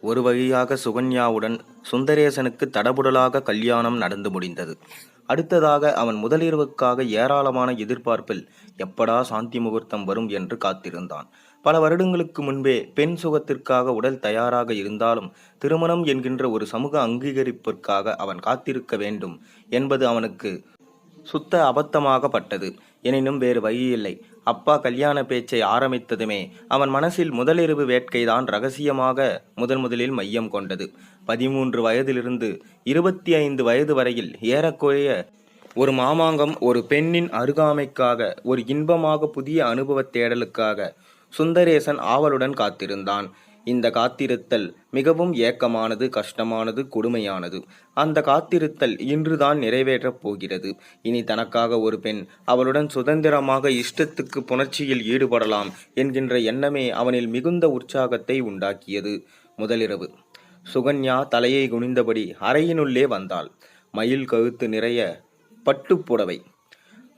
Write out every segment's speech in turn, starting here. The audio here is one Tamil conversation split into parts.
ஒரு வழியாக சுகன்யாவுடன் சுந்தரேசனுக்கு தடபுடலாக கல்யாணம் நடந்து முடிந்தது. அடுத்ததாக அவன் முதலிரவுக்காக ஏராளமான எதிர்பார்ப்பில் எப்படா சாந்தி முகூர்த்தம் வரும் என்று காத்திருந்தான். பல வருடங்களுக்கு முன்பே பெண் சுகத்திற்காக உடல் தயாராக இருந்தாலும் திருமணம் என்கின்ற ஒரு சமூக அங்கீகரிப்பிற்காக அவன் காத்திருக்க வேண்டும் என்பது அவனுக்கு சுத்த அபத்தமாகப்பட்டது. எனினும் வேறு வழியில்லை. அப்பா கல்யாண பேச்சை ஆரம்பித்ததுமே அவன் மனசில் முதலிரவு வேட்கைதான் ரகசியமாக முதன் முதலில் மையம் கொண்டது. பதிமூன்று வயதிலிருந்து இருபத்தி ஐந்து வயது வரையில் ஏறக்குறைய ஒரு மாமாங்கம் ஒரு பெண்ணின் அருகாமைக்காக ஒரு இன்பமாக புதிய அனுபவ தேடலுக்காக சுந்தரேசன் ஆவலுடன் காத்திருந்தான். இந்த காத்திருத்தல் மிகவும் ஏக்கமானது கஷ்டமானது கொடுமையானது. அந்த காத்திருத்தல் இன்றுதான் நிறைவேற்றப் போகிறது. இனி தனக்காக ஒரு பெண் அவளுடன் சுதந்திரமாக இஷ்டத்துக்கு புணர்ச்சியில் ஈடுபடலாம் என்கின்ற எண்ணமே அவனில் மிகுந்த உற்சாகத்தை உண்டாக்கியது. முதலிரவு. சுகன்யா தலையை குனிந்தபடி அறையினுள்ளே வந்தாள். மயில் கழுத்து நிறைய பட்டுப்புடவை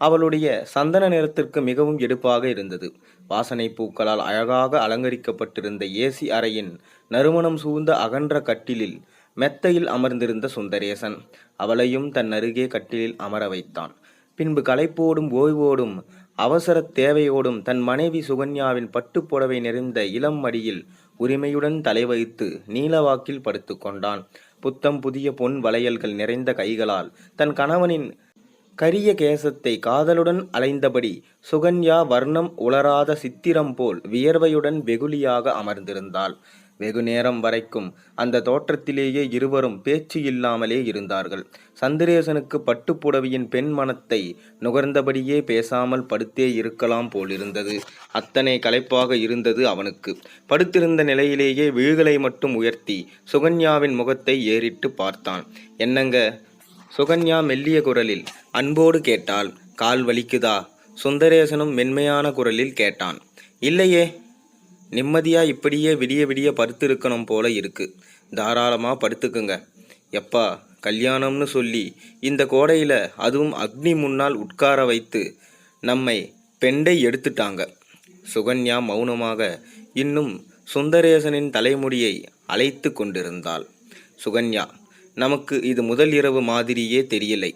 அவளுடைய சந்தன நிறத்திற்கு மிகவும் எடுப்பாக இருந்தது. வாசனை பூக்களால் அழகாக அலங்கரிக்கப்பட்டிருந்த ஏசி அறையின் நறுமணம் சூழ்ந்த அகன்ற கட்டிலில் மெத்தையில் அமர்ந்திருந்த சுந்தரேசன் அவளையும் தன் அருகே கட்டிலில் அமர வைத்தான். பின்பு களைப்போடும் ஓய்வோடும் அவசர தேவையோடும் தன் மனைவி சுகன்யாவின் பட்டுப் புடவை நிறைந்த இளம் மடியில் உரிமையுடன் தலை வைத்து நீலவாக்கில் படுத்துக்கொண்டான் புத்தம் புதிய பொன் வளையல்கள் நிறைந்த கைகளால் தன் கணவனின் கரிய கேசத்தை காதலுடன் அலைந்தபடி சுகன்யா வர்ணம் உலராத சித்திரம் போல் வியர்வையுடன் வெகுளியாக அமர்ந்திருந்தாள். வெகு நேரம் வரைக்கும் அந்த தோற்றத்திலேயே இருவரும் பேச்சு இல்லாமலே இருந்தார்கள். சந்திரேசனுக்கு பட்டுப்புடவையின் பெண் மனத்தை நுகர்ந்தபடியே பேசாமல் படுத்தே இருக்கலாம் போலிருந்தது. அத்தனை களைப்பாக இருந்தது அவனுக்கு. படுத்திருந்த நிலையிலேயே விழுகளை மட்டும் உயர்த்தி சுகன்யாவின் முகத்தை ஏறிட்டு பார்த்தான். என்னங்க சுகன்யா மெல்லிய குரலில் அன்போடு கேட்டாள் கால் வலிக்குதா? சுந்தரேசனும் மென்மையான குரலில் கேட்டான் இல்லையே நிம்மதியா இப்படியே விடிய விடிய படுத்திருக்கணும் போல இருக்கு. தாராளமா படுத்துக்குங்க. எப்பா கல்யாணம்னு சொல்லி இந்த கோடையில அதுவும் அக்னி முன்னால் உட்கார வைத்து நம்மை பெண்டை எடுத்துட்டாங்க. சுகன்யா மௌனமாக இன்னும் சுந்தரேசனின் தலைமுடியை அழைத்து கொண்டிருந்தாள். சுகன்யா நமக்கு இது முதல் இரவு மாதிரியே தெரியலை.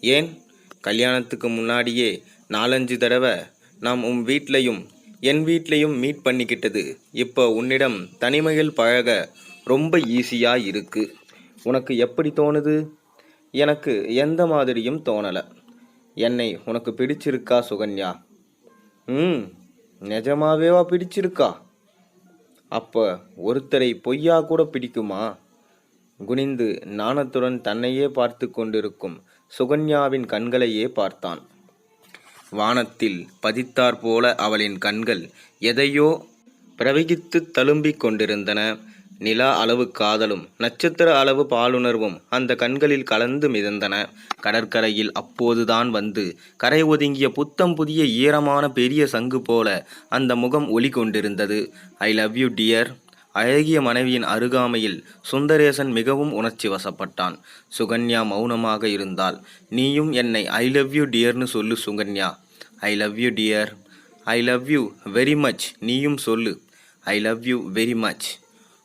ஏன்? கல்யாணத்துக்கு முன்னாடியே நாலஞ்சு தடவை நாம் உன் வீட்லையும் என் வீட்லையும் மீட் பண்ணிக்கிட்டது. இப்போ உன்னிடம் தனிமையில் பழக ரொம்ப ஈஸியாக இருக்கு. உனக்கு எப்படி தோணுது? எனக்கு எந்த மாதிரியும் தோணலை. என்னை உனக்கு பிடிச்சிருக்கா சுகன்யா? ம் நிஜமாவேவா பிடிச்சிருக்கா? அப்போ ஒருத்தரை பொய்யா கூட பிடிக்குமா? குனிந்து நாணத்துடன் தன்னையே பார்த்து கொண்டிருக்கும் சுகன்யாவின் கண்களையே பார்த்தான். வானத்தில் பதித்தாற்போல அவளின் கண்கள் எதையோ பிரவகித்து தழும்பிக் கொண்டிருந்தன. நிலா அளவு காதலும் நட்சத்திர அளவு பாலுணர்வும் அந்த கண்களில் கலந்து மிதந்தன. கடற்கரையில் அப்போதுதான் வந்து கரை ஒதுங்கிய புத்தம் புதிய ஈரமான பெரிய சங்கு போல அந்த முகம் ஒளி கொண்டிருந்தது ஐ லவ் யூ டியர் அழகிய மனைவியின் அருகாமையில் சுந்தரேசன் மிகவும் உணர்ச்சி வசப்பட்டான். சுகன்யா மௌனமாக இருந்தால் நீயும் என்னை ஐ லவ் யூ டியர்னு சொல்லு Sukanya. I love you dear I love you very much நீயும் சொல்லு. I love you very much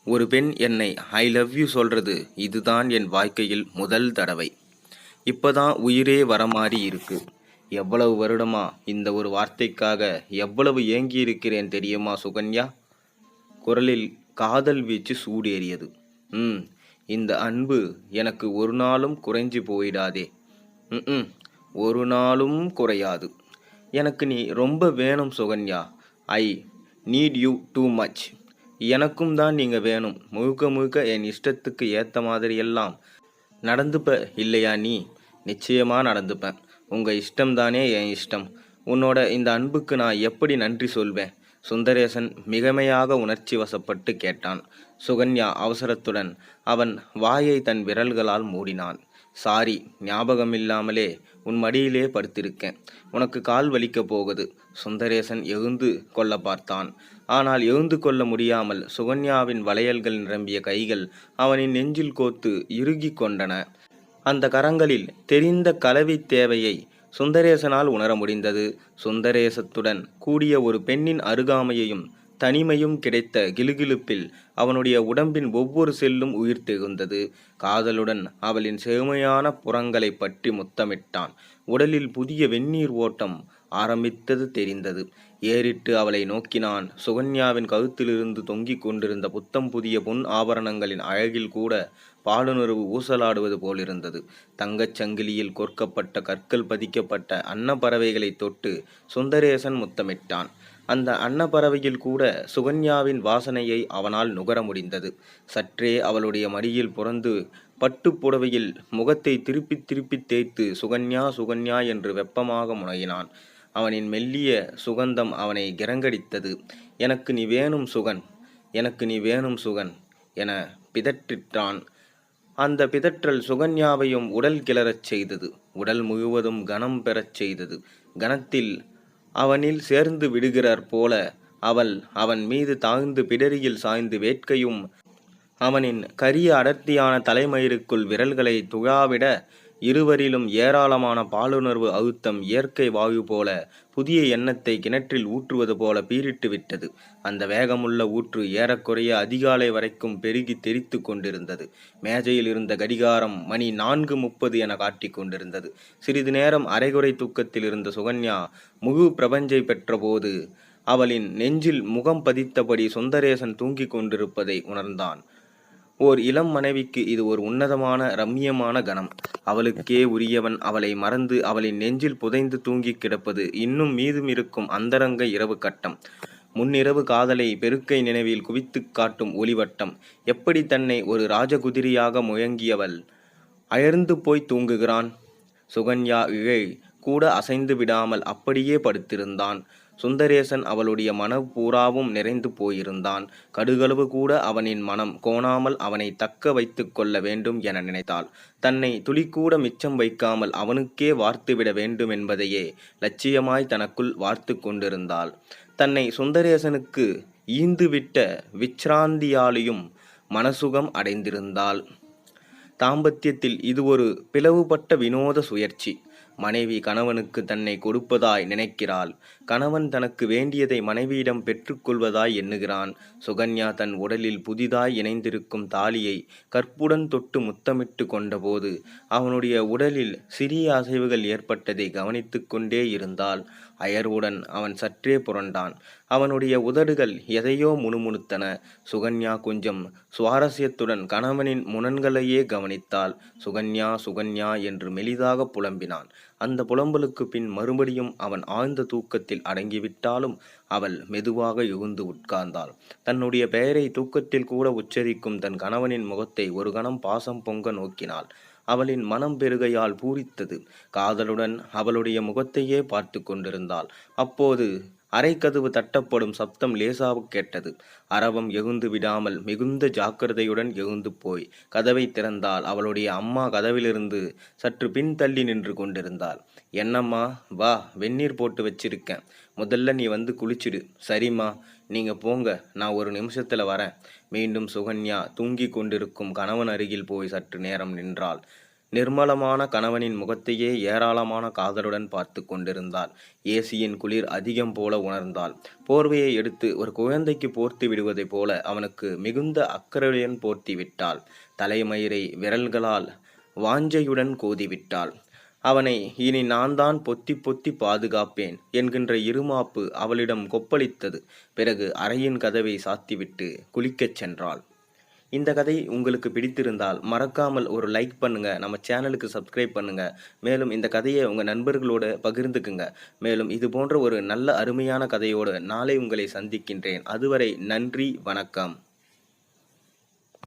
ஒரு பெண் என்னை ஐ லவ் யூ சொல்கிறது இதுதான் என் வாழ்க்கையில் முதல் தடவை. இப்போதான் உயிரே வர மாதிரி இருக்கு. எவ்வளவு வருடமா இந்த ஒரு வார்த்தைக்காக எவ்வளவு ஏங்கி இருக்கிறேன் தெரியுமா சுகன்யா? குரலில் காதல் வீச்சு சூடேறியது. ம் இந்த அன்பு எனக்கு ஒரு நாளும் குறைஞ்சி போயிடாதே. ம் ஒரு நாளும் குறையாது. எனக்கு நீ ரொம்ப வேணும் Sukanya. I need you too much. எனக்கும் தான் நீங்கள் வேணும். முழுக்க முழுக்க என் இஷ்டத்துக்கு ஏற்ற மாதிரியெல்லாம் நடந்துப்ப இல்லையா நீ? நிச்சயமாக நடந்துப்பேன். உங்கள் இஷ்டம்தானே என் இஷ்டம். உன்னோட இந்த அன்புக்கு நான் எப்படி நன்றி சொல்வேன்? சுந்தரேசன் மிகமையாக உணர்ச்சி வசப்பட்டு கேட்டான். சுகன்யா அவசரத்துடன் அவன் வாயை தன் விரல்களால் மூடினான். சாரி ஞாபகமில்லாமலே உன் மடியிலே படுத்திருக்கேன். உனக்கு கால் வலிக்கப் போகுது. சுந்தரேசன் எழுந்து கொள்ள பார்த்தான். ஆனால் எழுந்து கொள்ள முடியாமல் சுகன்யாவின் வளையல்கள் நிரம்பிய கைகள் அவனின் நெஞ்சில் கோத்து இறுகிக் கொண்டன. அந்த கரங்களில் தெரிந்த கலவி தேவையை சுந்தரேசனால் உணர முடிந்தது. சுந்தரேசத்துடன் கூடிய ஒரு பெண்ணின் அருகாமையையும் தனிமையும் கிடைத்த கிலுகிலுப்பில் அவனுடைய உடம்பின் ஒவ்வொரு செல்லும் உயிர் திகுந்தது. காதலுடன் அவளின் செழுமையான புறங்களை பற்றி முத்தமிட்டான். உடலில் புதிய வெந்நீர் ஓட்டம் ஆரம்பித்தது தெரிந்தது. ஏறிட்டு அவளை நோக்கினான். சுகன்யாவின் கழுத்திலிருந்து தொங்கிக் கொண்டிருந்த புத்தம் புதிய பொன் ஆபரணங்களின் அழகில் கூட பாலுணர்வு ஊசலாடுவது போலிருந்தது. தங்கச் சங்கிலியில் கொர்க்கப்பட்ட கற்கள் பதிக்கப்பட்ட அன்னப்பறவைகளை தொட்டு சுந்தரேசன் முத்தமிட்டான். அந்த அன்னப்பறவையில் கூட சுகன்யாவின் வாசனையை அவனால் நுகர முடிந்தது. சற்றே அவளுடைய மடியில் புறந்து பட்டுப் புடவையில் முகத்தை திருப்பி திருப்பி தேய்த்து சுகன்யா சுகன்யா என்று வெப்பமாக முனையினான். அவனின் மெல்லிய சுகந்தம் அவனை கிரங்கடித்தது. எனக்கு நீ வேணும் சுகன் எனக்கு நீ வேணும் சுகன் என பிதற்றிட்டான். அந்த பிதற்றல் சுகன்யாவையும் உடல் கிளறச் செய்தது. உடல் முழுவதும் கனம் பெறச் செய்தது. கணத்தில் அவனில் சேர்ந்து விடுகிறார் போல அவள் அவன் மீது தாழ்ந்து பிடரியில் சாய்ந்து வேட்கையும் அவனின் கரிய அடர்த்தியான தலைமயிருக்குள் விரல்களை துழாவிட இருவரிலும் ஏராளமான பாலுணர்வு அழுத்தம் இயற்கை வாயு போல புதிய எண்ணத்தை கிணற்றில் ஊற்றுவது போல பீரிட்டு விட்டது. அந்த வேகமுள்ள ஊற்று ஏறக்குறைய அதிகாலை வரைக்கும் பெருகி தெரித்து கொண்டிருந்தது. மேஜையில் இருந்த கடிகாரம் மணி நான்கு முப்பது என காட்டிக் கொண்டிருந்தது. சிறிது நேரம் அரைகுறை தூக்கத்தில் இருந்த சுகன்யா முழு பிரபஞ்சை பெற்றபோது அவளின் நெஞ்சில் முகம் பதித்தபடி சுந்தரேசன் தூங்கிக் கொண்டிருப்பதை உணர்ந்தான். ஓர் இளம் மனைவிக்கு இது ஒரு உன்னதமான ரம்மியமான கணம். அவளுக்கே உரியவன் அவளை மறந்து அவளின் நெஞ்சில் புதைந்து தூங்கிக் கிடப்பது இன்னும் மீதும் இருக்கும் அந்தரங்க இரவு கட்டம். முன்னிரவு காதலை பெருக்கை நினைவில் குவித்துக் காட்டும் ஒளிவட்டம். எப்படி தன்னை ஒரு ராஜகுதிரியாக முயங்கியவள் அயர்ந்து போய் தூங்குகிறான். சுகன்யா இழை கூட அசைந்து விடாமல் அப்படியே படுத்திருந்தான். சுந்தரேசன் அவளுடைய மனம் பூராவும் நிறைந்து போயிருந்தான். கடுகளவு கூட அவனின் மனம் கோணாமல் அவனை தக்க வைத்து கொள்ள வேண்டும் என நினைத்தாள். தன்னை துளிக்கூட மிச்சம் வைக்காமல் அவனுக்கே வார்த்துவிட வேண்டும் என்பதையே லட்சியமாய் தனக்குள் வார்த்து கொண்டிருந்தாள். தன்னை சுந்தரேசனுக்கு ஈந்துவிட்ட விச்ராந்தியாலையும் மனசுகம் அடைந்திருந்தாள். தாம்பத்தியத்தில் இது ஒரு பிளவுபட்ட வினோத சுயற்சி. மனைவி கணவனுக்கு தன்னை கொடுப்பதாய் நினைக்கிறாள். கணவன் தனக்கு வேண்டியதை மனைவியிடம் பெற்றுக்கொள்வதாய் எண்ணுகிறான். சுகன்யா தன் உடலில் புதிதாய் இணைந்திருக்கும் தாலியை கற்புடன் தொட்டு முத்தமிட்டு கொண்டபோது அவனுடைய உடலில் சிறிய அசைவுகள் ஏற்பட்டதை கவனித்து கொண்டே இருந்தால் அயர்வுடன் அவன் சற்றே புரண்டான். அவனுடைய உதடுகள் எதையோ முணுமுணுத்தன. சுகன்யா கொஞ்சம் சுவாரஸ்யத்துடன் கணவனின் முனன்களையே கவனித்தாள். சுகன்யா சுகன்யா என்று மெலிதாக புலம்பினான். அந்த புலம்பலுக்கு பின் மறுபடியும் அவன் ஆழ்ந்த தூக்கத்தில் அடங்கிவிட்டாலும் அவள் மெதுவாக எழுந்து உட்கார்ந்தாள். தன்னுடைய பெயரை தூக்கத்தில் கூட உச்சரிக்கும் தன் கணவனின் முகத்தை ஒரு கணம் பாசம் பொங்க நோக்கினாள். அவளின் மனம் பெருகையால் பூரித்தது. காதலுடன் அவளுடைய முகத்தையே பார்த்து கொண்டிருந்தாள். அப்போது அரைக்கதவு தட்டப்படும் சப்தம் லேசாக கேட்டது. அரவம் எகுந்து விடாமல் மிகுந்த ஜாக்கிரதையுடன் எகுந்து போய் கதவை திறந்தால் அவளுடைய அம்மா கதவிலிருந்து சற்று பின் தள்ளி நின்று கொண்டிருந்தாள். என்னம்மா? வா வெந்நீர் போட்டு வச்சிருக்கேன். முதல்ல நீ வந்து குளிச்சிடு. சரிம்மா நீங்கள் போங்க. நான் ஒரு நிமிஷத்தில் வரேன். மீண்டும் சுகன்யா தூங்கி கொண்டிருக்கும் கணவன் அருகில் போய் சற்று நேரம் நின்றாள். நிர்மலமான கணவனின் முகத்தையே ஏராளமான காதலுடன் பார்த்து கொண்டிருந்தாள். ஏசியின் குளிர் அதிகம் போல உணர்ந்தாள். போர்வையை எடுத்து ஒரு குழந்தைக்கு போர்த்தி விடுவதைப் போல அவனுக்கு மிகுந்த அக்கறையுடன் போர்த்தி விட்டாள். தலைமயிரை விரல்களால் வாஞ்சையுடன் கோதிவிட்டாள் அவனை இனி நான் தான் பொத்தி பொத்தி பாதுகாப்பேன் என்கின்ற இருமாப்பு அவளிடம் கொப்பளித்தது. பிறகு அறையின் கதவை சாத்திவிட்டு குளிக்கச் சென்றாள். இந்த கதை உங்களுக்கு பிடித்திருந்தால் மறக்காமல் ஒரு லைக் பண்ணுங்க நம்ம சேனலுக்கு சப்ஸ்கிரைப் பண்ணுங்க. மேலும் இந்த கதையை உங்கள் நண்பர்களோடு பகிர்ந்துக்குங்க. மேலும் இது போன்ற ஒரு நல்ல அருமையான கதையோடு நாளை உங்களை சந்திக்கின்றேன். அதுவரை நன்றி வணக்கம்.